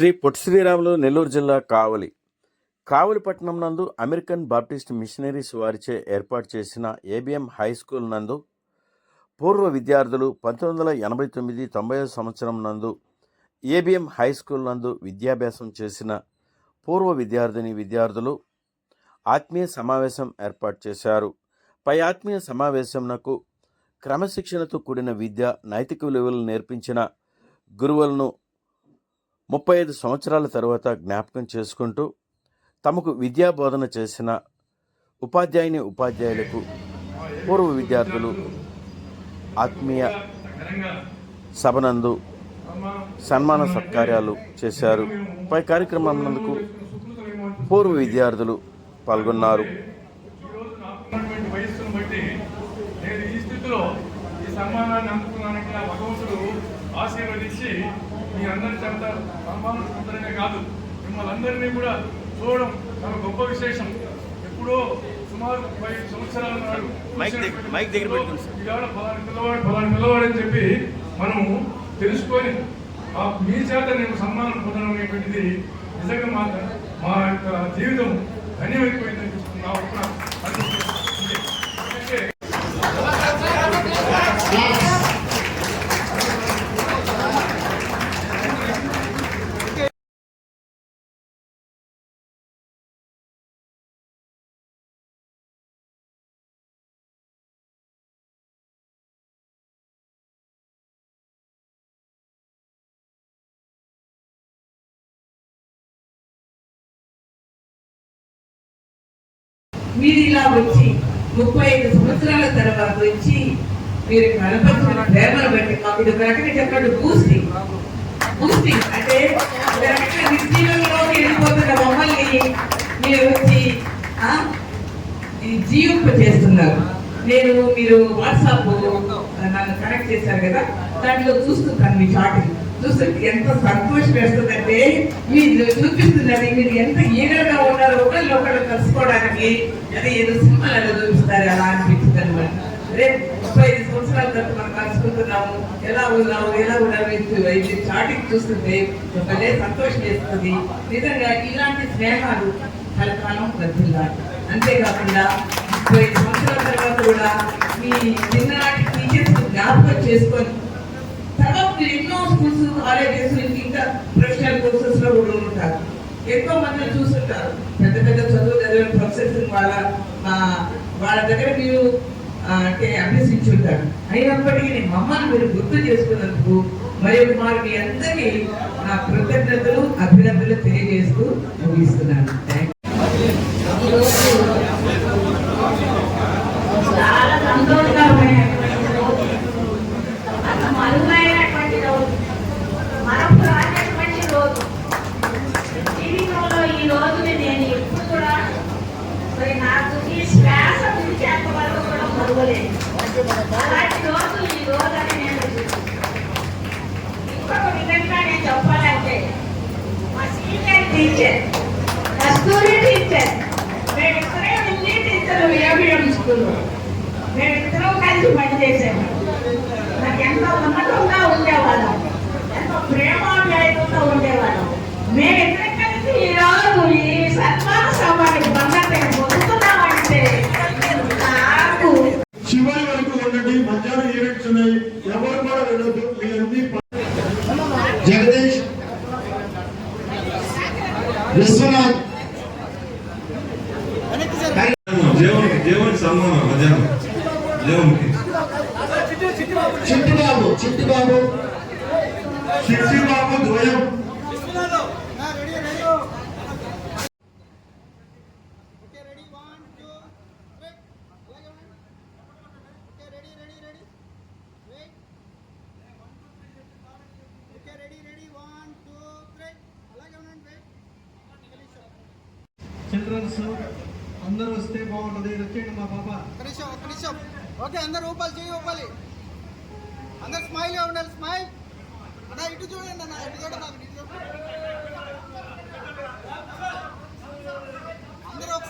శ్రీ పొట్టి శ్రీరాములు నెల్లూరు జిల్లా కావలి. కావలి పట్టణం నందు అమెరికన్ బాప్టిస్ట్ మిషనరీస్ వారిచే ఏర్పాటు చేసిన ఏబిఎం హై స్కూల్ నందు పూర్వ విద్యార్థులు పంతొమ్మిది వందల ఎనభై తొమ్మిది తొంభై సంవత్సరం నందు ఏబిఎం హై స్కూల్ నందు విద్యాభ్యాసం చేసిన పూర్వ విద్యార్థిని విద్యార్థులు ఆత్మీయ సమావేశం ఏర్పాటు చేశారు. పై ఆత్మీయ సమావేశంనకు క్రమశిక్షణతో కూడిన విద్య నైతిక విలువలు నేర్పించిన గురువులను ముప్పై ఐదు సంవత్సరాల తరువాత జ్ఞాపకం చేసుకుంటూ తమకు విద్యా బోధన చేసిన ఉపాధ్యాయుని ఉపాధ్యాయులకు పూర్వ విద్యార్థులు ఆత్మీయ సభనందు సన్మాన సత్కార్యాలు చేశారు. పై కార్యక్రమం నందుకు పూర్వ విద్యార్థులు పాల్గొన్నారు. నేను ఈ స్థితిలో ఈ సన్మానాన్ని అందుకున్నానంటే ఆ భగవంతుడు ఆశీర్వదించి మీ అందరి చేత సన్మానం పొందడమే కాదు. మిమ్మల్ని అందరినీ కూడా చూడడం చాలా గొప్ప విశేషం. ఎప్పుడో సుమారు ముప్పై సంవత్సరాల నాడు మైక్ దగ్గర- ఫలాని పిల్లవాడు ఫలాని పిల్లవాడు అని చెప్పి మనము తెలుసుకొని ఆ మీ చేత నేను సన్మానం పొందడం అనేటువంటిది నిజంగా మా మా యొక్క జీవితం ధన్యమైపోయింది మీరు ఇలా వచ్చి ముప్పై ఐదు సంవత్సరాల తర్వాత వచ్చి మీరు కనపరిచిన ప్రేమను బట్టి మాకు ఇది ప్రకటన చెప్పండి బూస్టింగ్. బూస్టింగ్. అంటే ప్రకటన నిర్జీవంలోకి వెళ్ళిపోతున్న మమ్మల్ని మీరు వచ్చి జీవింప చేస్తున్నారు. నేను మీరు వాట్సాప్ నన్ను కనెక్ట్ చేశారు కదా? దాంట్లో చూస్తుంటాను మీ చాటింగ్. చూసి ఎంత సంతోషం వేస్తుందంటే మీరు చూపిస్తున్నది మీరు ఎంత ఈగరగా ఉన్నారో ఒకళ్ళు ఒకళ్ళు కలుసుకోవడానికి అది ఏదో సినిమాలలో చూపిస్తారు అలా అనిపించింది అనమాట రేపు ముప్పై ఐదు సంవత్సరాల తర్వాత మనం కలుసుకుంటున్నాము ఎలా ఉన్నాము ఎలా ఉన్నాము ఇది- చాటికి చూస్తుంటే భలే సంతోషం వేస్తుంది. నిజంగా ఇలాంటి స్నేహాలు కలకాలం వర్ధిల్లాలి అంతేకాకుండా ముప్పై ఐదు సంవత్సరాల తర్వాత కూడా మీ చిన్ననాటి టీచర్స్ జ్ఞాపకం చేసుకొని తర్వాత స్కూల్స్ కాలేజెస్ ఇంకా ప్రొఫెషనల్ కోర్సెస్లో కూడా ఉంటారు. ఎక్కువ మందిని చూస్తుంటారు. పెద్ద పెద్ద చదువు చదివిన ప్రొఫెసర్స్ వాళ్ళ ఆ, వాళ్ళ దగ్గర మీరు అంటే అభ్యసించుంటారు అయినప్పటికీ మమ్మల్ని మీరు గుర్తు చేసుకున్నందుకు మరి ఒక మీ అందరికీ నా కృతజ్ఞతలు అభినందనలు తెలియజేస్తూ ముగిస్తున్నాను. థ్యాంక్ చాలా రోజు అంత మరుగైనటువంటి రోజు మనకు రానటువంటి రోజు జీవితంలో ఈ రోజుని నేను ఎప్పుడు కూడా మరి నాకు ఈ శ్వాస విడిచేంత వరకు కూడా మరువలేదు అలాంటి రోజు ఈ రోజు అని నేను ఇంకొక విధంగా నేను చెప్పాలంటే మా సీనియర్ టీచర్ కస్తూరి టీచర్ మేమిద్దరే టీచర్ ఏబిఎం మేమిద్దరం కలిసి పనిచేసాము నాకు ఎంత ఉన్నతంగా ఉండేవాళ్ళం ఎంత ప్రేమాప్యాయంతో ఉండేవాళ్ళం మేమిద్దరం కలిసి ఈ రోజు ఈ సన్మాన సభని బంధத்தை పొందుతున్నామంటే నాకు చివరి వరకు ఉండండి మధ్యాహ్నం ఈవెంట్స్ ఉన్నాయి ఎవరు కూడా వెళ్ళొద్దు మీ అన్ని ప- జగదీష్ విశ్వనాథ్ దేవునికి దేవునికి సన్మానం మధ్యాహ్నం దేవునికి చిట్టిబాబు చిట్టిబాబు శిక్షిబాబు ద్వయం A minute. Okay, ready, ready, ready. Wait. Okay, ready, ready. One, two, three. Like a minute, wait. Finish up. Childrens అందరూ వస్తే బాగుంటుంది వచ్చేయండి మా పాప నిమిషం ఒక్క నిమిషం ఓకే అందరు ఊపాలి చేయి ఊపాలి అందరు స్మైల్గా ఉండాలి స్మైల్ అన్న ఇటు చూడండి అన్న ఇటు చూడండి నాకు ఇటు చూడండి అందరూ ఒకసారి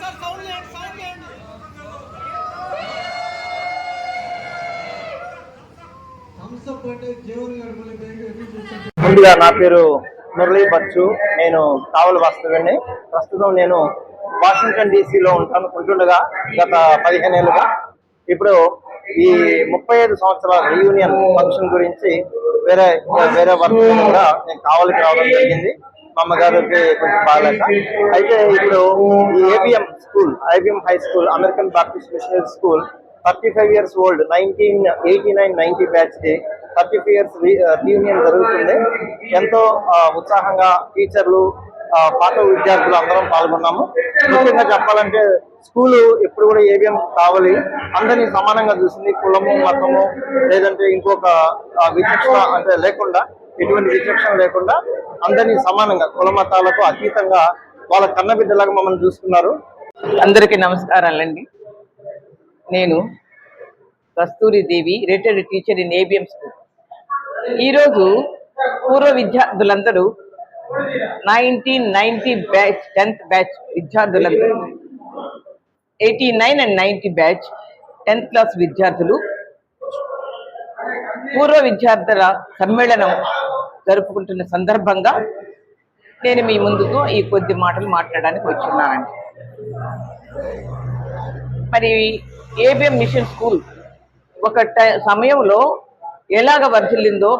సౌండ్ చేయండి సౌండ్ చేయండి థమ్స్ అప్ అంటే జీవన్ గారు మళ్ళీ బయట ఎప్పుడు చూస్తారు ముందుగా నా పేరు మురళీ బచ్చు. నేను కావలి వాస్తవ్యండి ప్రస్తుతం నేను వాషింగ్టన్ డీసీలో ఉంటాను ఉంటుండగా గత పదిహేను ఏళ్ళుగా. ఇప్పుడు ఈ ముప్పై ఐదు సంవత్సరాల రీయూనియన్ ఫంక్షన్ గురించి వేరే వేరే వర్క్ కూడా నేను కావలికి రావడం జరిగింది. మా అమ్మగారికి కొంచెం బాగాలేక. అయితే ఇప్పుడు ఈ ABM school IBM high school American Baptist missionary school thirty five years old nineteen eighty nine ninety batch day thirty five years reunion జరుగుతుంది. ఎంతో ఉత్సాహంగా టీచర్లు పాత విద్యార్థులు అందరం పాల్గొన్నాము. ముఖ్యంగా చెప్పాలంటే స్కూలు ఎప్పుడు కూడా ఏబిఎం కావాలి. అందరినీ సమానంగా చూసింది కులము మతము లేదంటే ఇంకొక విచక్షణ అంటే లేకుండా ఎటువంటి విచక్షణ లేకుండా అందరినీ సమానంగా కుల మతాలకు అతీతంగా వాళ్ళ కన్న బిడ్డలాగా మమ్మల్ని చూసుకున్నారు అందరికీ నమస్కారాలండి. నేను Kasturi Devi retired teacher in ABM school. ఈరోజు పూర్వ విద్యార్థులందరూ nineteen ninety batch tenth batch విద్యార్థులందరూ eighty nine and ninety batch tenth class విద్యార్థులు పూర్వ విద్యార్థుల సమ్మేళనం జరుపుకుంటున్న సందర్భంగా నేను మీ ముందుకు ఈ కొద్ది మాటలు మాట్లాడడానికి వచ్చున్నానండి. మరి ఏబిఎం మిషన్ స్కూల్ ఒక సమయంలో ఎలాగ వర్ధిల్లిందో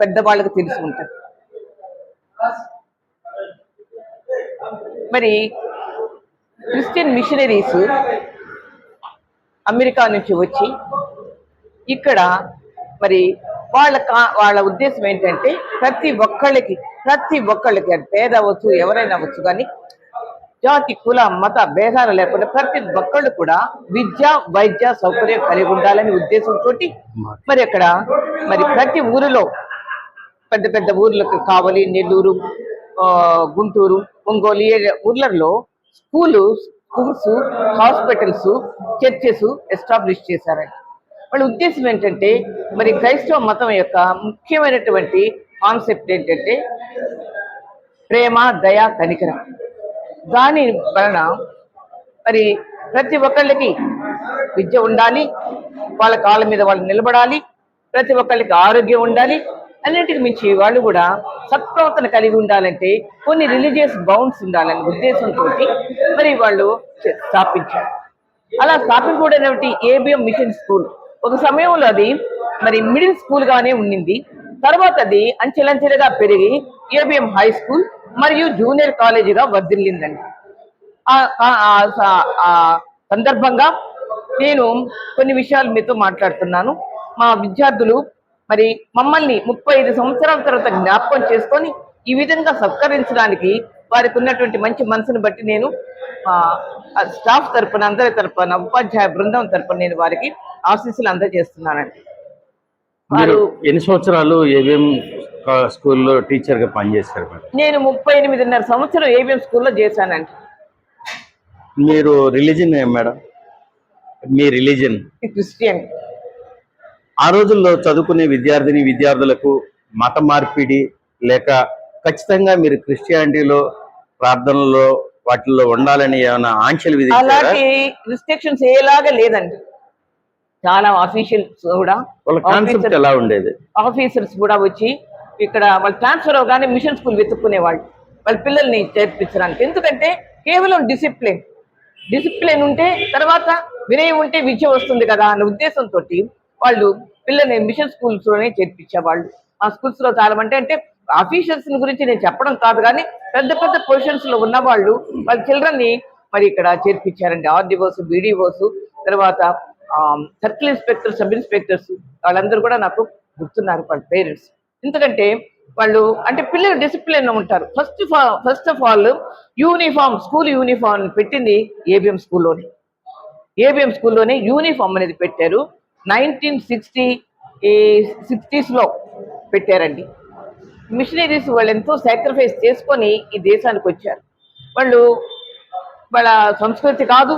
పెద్దవాళ్ళకి తెలిసి ఉంటుంది. మరి క్రిస్టియన్ మిషనరీస్ అమెరికా నుంచి వచ్చి ఇక్కడ మరి వాళ్ళ వాళ్ళ ఉద్దేశం ఏంటంటే ప్రతి ఒక్కళ్ళకి ప్రతి ఒక్కళ్ళకి పేద అవ్వచ్చు ఎవరైనా అవ్వచ్చు కానీ జాతి కుల మత భేదాలు లేకుండా ప్రతి ఒక్కళ్ళు కూడా విద్య వైద్య సౌకర్యం కలిగి ఉండాలనే ఉద్దేశంతో మరి అక్కడ మరి ప్రతి ఊరిలో పెద్ద పెద్ద ఊర్లకు కావలి నెల్లూరు ఆ, గుంటూరు ఒంగోలు ఊర్లలో school schools hospitals churches establish చేశారండి. వాళ్ళ ఉద్దేశం ఏంటంటే మరి క్రైస్తవ మతం యొక్క ముఖ్యమైనటువంటి కాన్సెప్ట్ ఏంటంటే ప్రేమ దయ కనికరం. దాని వలన మరి ప్రతి ఒక్కళ్ళకి విద్య ఉండాలి వాళ్ళ కాళ్ళ మీద వాళ్ళు నిలబడాలి ప్రతి ఒక్కళ్ళకి ఆరోగ్యం ఉండాలి అన్నిటికి మించి వాళ్ళు కూడా సత్ప్రవర్తన కలిగి ఉండాలంటే కొన్ని రిలీజియస్ బౌండ్స్ ఉండాలనే ఉద్దేశంతో మరి వాళ్ళు స్థాపించారు. అలా స్థాపించబడినటువంటి ఏబిఎం మిషన్ స్కూల్ ఒక సమయంలో అది మరి మిడిల్ స్కూల్ గానే ఉండింది. తర్వాత అది అంచెలంచెలుగా పెరిగి ఏబిఎం హై స్కూల్ మరియు జూనియర్ కాలేజీగా వర్ధిల్లిందండి. ఆ- ఆ- సందర్భంగా నేను కొన్ని విషయాలు మీతో మాట్లాడుతున్నాను. మా విద్యార్థులు మరి మమ్మల్ని ముప్పై ఐదు సంవత్సరాల తర్వాత జ్ఞాపకం చేసుకొని ఈ విధంగా సత్కరించడానికి వారికి ఉన్నటువంటి మంచి మనసును బట్టి నేను స్టాఫ్ తరపున అందరి తరపున ఉపాధ్యాయ బృందం తరపున నేను వారికి ఆశీస్సులు అందజేస్తున్నానండి. మీరు వారు ఎన్ని సంవత్సరాలు ఏబిఎం స్కూల్లో టీచర్గా పనిచేశారు నేను ముప్పై ఎనిమిదిన్నర సంవత్సరం ఏబిఎం స్కూల్లో చేశానండి. మీరు రిలీజన్ మేడం? మీ రిలీజన్ క్రిస్టియన్. ఆ రోజుల్లో చదువుకునే విద్యార్థిని విద్యార్థులకు మత మార్పిడి లేక ఖచ్చితంగా మీరు క్రిస్టియానిటీలో ప్రార్థనలో వాటిల్లో ఉండాలని ఏమైనా ఆంక్షలు అలాంటి రిస్ట్రిక్షన్స్ ఏలాగా లేదండి. చాలా ఆఫీషియల్స్ కూడా వాళ్ళ కాన్సెప్ట్ ఎలా ఉండేది? ఆఫీసర్స్ కూడా వచ్చి ఇక్కడ వాళ్ళు ట్రాన్స్ఫర్ అవగానే మిషన్ స్కూల్ వెతుక్కునేవాళ్ళు వాళ్ళ. పిల్లల్ని చేర్పించడానికి. ఎందుకంటే కేవలం డిసిప్లిన్ డిసిప్లిన్ ఉంటే తర్వాత వినయం ఉంటే విద్య వస్తుంది కదా అన్న ఉద్దేశంతో వాళ్ళు పిల్లల్ని మిషన్ స్కూల్స్లోనే చేర్పించేవాళ్ళు. ఆ స్కూల్స్లో చాలా అంటే అంటే ఆఫీషియల్స్ గురించి నేను చెప్పడం కాదు కానీ పెద్ద పెద్ద పొజిషన్స్లో ఉన్న వాళ్ళు వాళ్ళ చిల్డ్రన్ని మరి ఇక్కడ చేర్పించారండి. ఆర్డీఓస్ బీడీఓస్ తర్వాత సర్కిల్ ఇన్స్పెక్టర్ సబ్ ఇన్స్పెక్టర్స్ వాళ్ళందరూ కూడా నాకు గుర్తున్నారు వాళ్ళ పేరెంట్స్. ఎందుకంటే వాళ్ళు అంటే పిల్లలు డిసిప్లిన్ ఉంటారు. First first of all uniform school uniform పెట్టింది ఏబిఎం స్కూల్లోనే. ఏబిఎం స్కూల్లోనే యూనిఫామ్ అనేది పెట్టారు. నైన్టీన్ సిక్స్టీ సిక్స్టీస్లో పెట్టారండి. మిషనరీస్ వాళ్ళు ఎంతో సాక్రిఫైస్ చేసుకొని ఈ దేశానికి వచ్చారు. వాళ్ళు వాళ్ళ సంస్కృతి కాదు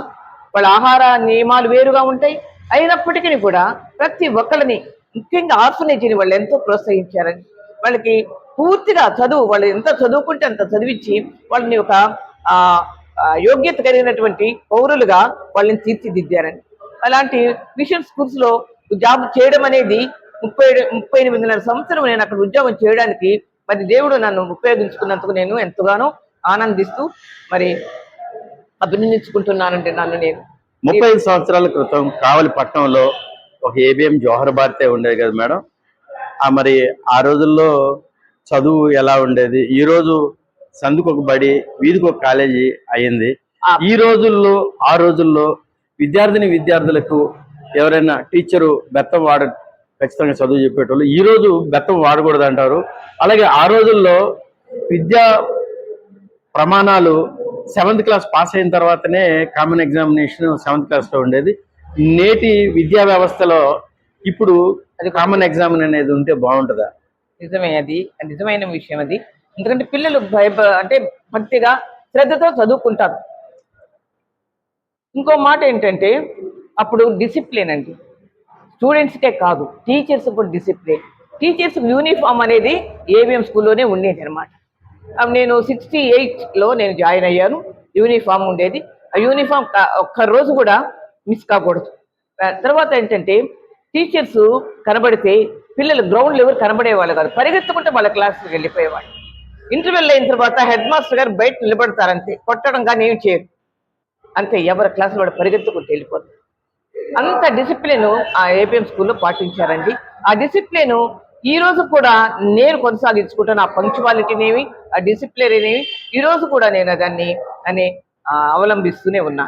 వాళ్ళ ఆహార నియమాలు వేరుగా ఉంటాయి. అయినప్పటికీ కూడా ప్రతి ఒక్కరిని ముఖ్యంగా ఆర్ఫనేజీని వాళ్ళు ఎంతో ప్రోత్సహించారని. వాళ్ళకి పూర్తిగా చదువు వాళ్ళు ఎంత చదువుకుంటే అంత చదివించి వాళ్ళని ఒక యోగ్యత కలిగినటువంటి పౌరులుగా వాళ్ళని తీర్చిదిద్దారని. అలాంటి మిషన్ స్కూల్స్లో జాబ్ చేయడం అనేది ముప్పై ముప్పై ఎనిమిదిన్నర సంవత్సరం నేను అక్కడ ఉద్యోగం చేయడానికి మరి దేవుడు నన్ను ఉపయోగించుకున్నందుకు నేను ఎంతగానో ఆనందిస్తూ మరి అభినందించుకుంటున్నానంటే నన్ను నేను. ముప్పై ఐదు సంవత్సరాల క్రితం కావలి పట్టణంలో ఒక ఏబిఎం జోహర్ భారతే ఉండేది కదా మేడం? ఆ మరి ఆ రోజుల్లో చదువు ఎలా ఉండేది? ఈ రోజు సందుకు ఒక బడి వీధికి ఒక కాలేజీ అయింది. ఈ రోజుల్లో ఆ రోజుల్లో విద్యార్థిని విద్యార్థులకు ఎవరైనా టీచరు బెత్తం వాడ ఖచ్చితంగా చదువు చెప్పేటోళ్ళు. ఈ రోజు బెత్తం వాడకూడదు అంటారు అలాగే ఆ రోజుల్లో విద్యా ప్రమాణాలు సెవెంత్ క్లాస్ పాస్ అయిన తర్వాతనే కామన్ ఎగ్జామినేషన్ సెవెంత్ క్లాస్లో ఉండేది. నేటి విద్యా వ్యవస్థలో ఇప్పుడు అది కామన్ ఎగ్జామిన్ అనేది ఉంటే బాగుంటుందా? నిజమే అది. నిజమైన విషయం అది. ఎందుకంటే పిల్లలు భయ అంటే భక్తిగా శ్రద్ధతో చదువుకుంటారు. ఇంకో మాట ఏంటంటే అప్పుడు డిసిప్లిన్ అండి. స్టూడెంట్స్కే కాదు టీచర్స్ కూడా డిసిప్లిన్ టీచర్స్ యూనిఫామ్ అనేది ఏవిఎం స్కూల్లోనే ఉండేది అనమాట నేను సిక్స్టీ ఎయిట్లో నేను జాయిన్ అయ్యాను యూనిఫామ్ ఉండేది. ఆ యూనిఫామ్ ఒక్క రోజు కూడా మిస్ కాకూడదు. తర్వాత ఏంటంటే టీచర్స్ కనబడితే పిల్లలు గ్రౌండ్ లెవెల్ కనబడేవాళ్ళు కాదు పరిగెత్తుకుంటే వాళ్ళ క్లాస్కి వెళ్ళిపోయేవాళ్ళు. ఇంటర్వెల్ అయిన తర్వాత హెడ్ మాస్టర్ గారు బయట నిలబడతారంతే. కొట్టడం కానీ ఏం చేయరు. అంతే ఎవరి క్లాసులో కూడా పరిగెత్తుకుంటూ వెళ్ళిపోతారు. అంత డిసిప్లిన్ ఆ ఏపీఎం స్కూల్లో పాటించారండి. ఆ డిసిప్లిన్ ఈ రోజు కూడా నేను కొనసాగించుకుంటాను ఆ పంక్చువాలిటీనేమి ఆ డిసిప్లిన్ అనేవి ఈ రోజు కూడా నేను దాన్ని అని అవలంబిస్తూనే ఉన్నా.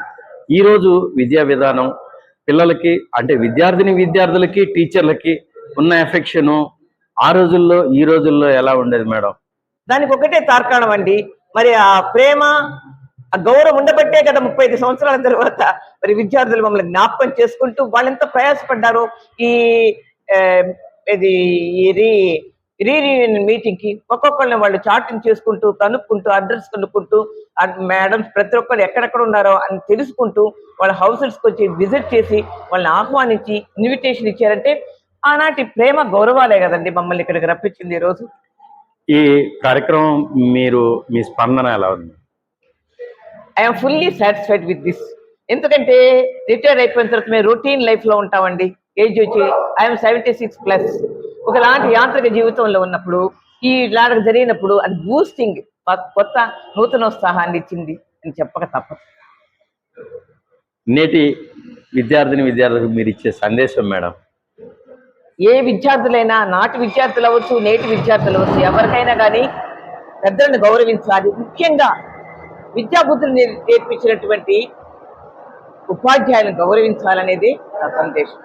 ఈ రోజు విద్యా విధానం పిల్లలకి అంటే విద్యార్థిని విద్యార్థులకి టీచర్లకి ఉన్న ఎఫెక్షన్ ఆ రోజుల్లో ఈ రోజుల్లో ఎలా ఉండేది మేడం? దానికి ఒకటే తార్కాణం అండి. మరి ఆ ప్రేమ ఆ గౌరవం ఉండబట్టే కదా ముప్పై ఐదు సంవత్సరాల తర్వాత మరి విద్యార్థులు మమ్మల్ని జ్ఞాపకం చేసుకుంటూ వాళ్ళు ఎంత ప్రయాసపడ్డారో ఈ ఇది ఈ రీ రీయూనియన్ మీటింగ్కి ఒక్కొక్కరిని వాళ్ళు చాటింగ్ చేసుకుంటూ కనుక్కుంటూ అడ్రస్ కనుక్కుంటూ మేడం ప్రతి ఒక్కరు ఎక్కడెక్కడ ఉన్నారో అని తెలుసుకుంటూ వాళ్ళ హౌసెస్కి వచ్చి విజిట్ చేసి వాళ్ళని ఆహ్వానించి ఇన్విటేషన్ ఇచ్చారంటే ఆనాటి ప్రేమ గౌరవాలే కదండి మమ్మల్ని ఇక్కడికి రప్పించింది ఈరోజు ఈ కార్యక్రమం మీరు మీ స్పందన ఎలా ఉంది? I'm fully satisfied with this ఎందుకంటే రిటైర్ అయిపోయిన తర్వాత మేము రొటీన్ లైఫ్లో ఉంటామండి. ఏజ్ వచ్చి ఐఎమ్ సెవెంటీ సిక్స్ ప్లస్ ఒకలాంటి యాంత్రిక జీవితంలో ఉన్నప్పుడు ఈ లాగా జరిగినప్పుడు అది బూస్టింగ్ కొత్త నూతనోత్సాహాన్ని ఇచ్చింది అని చెప్పక తప్పదు. నేటి విద్యార్థిని విద్యార్థులకు మీరు ఇచ్చే సందేశం మేడం? ఏ విద్యార్థులైనా నాటి విద్యార్థులు అవ్వచ్చు నేటి విద్యార్థులు అవ్వచ్చు ఎవరికైనా కానీ పెద్దలను గౌరవించాలి. ముఖ్యంగా విద్యాబుద్ధులు నేర్పించినటువంటి ఉపాధ్యాయులను గౌరవించాలనేది నా సందేశం.